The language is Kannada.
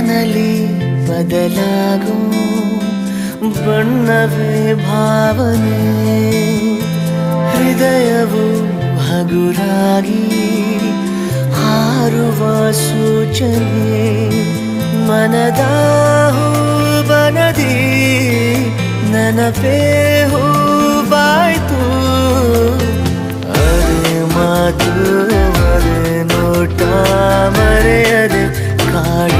ಮನಲಿ ಬದಲಾಗೋ, ಬಣ್ಣವೇ ಭಾವನೆ. ಹೃದಯವು ಹಗುರಾಗಿ ಹಾರುವ ಸೂಚನೆ. ಮನದ ಬನದಿ, ನನಪೇ ಹೂವಾಯ್ತು ಅರೆ ಮಾತು ಅರೆ ನೋಟ ಮರೆಯದೆ ಕಾಡಿದ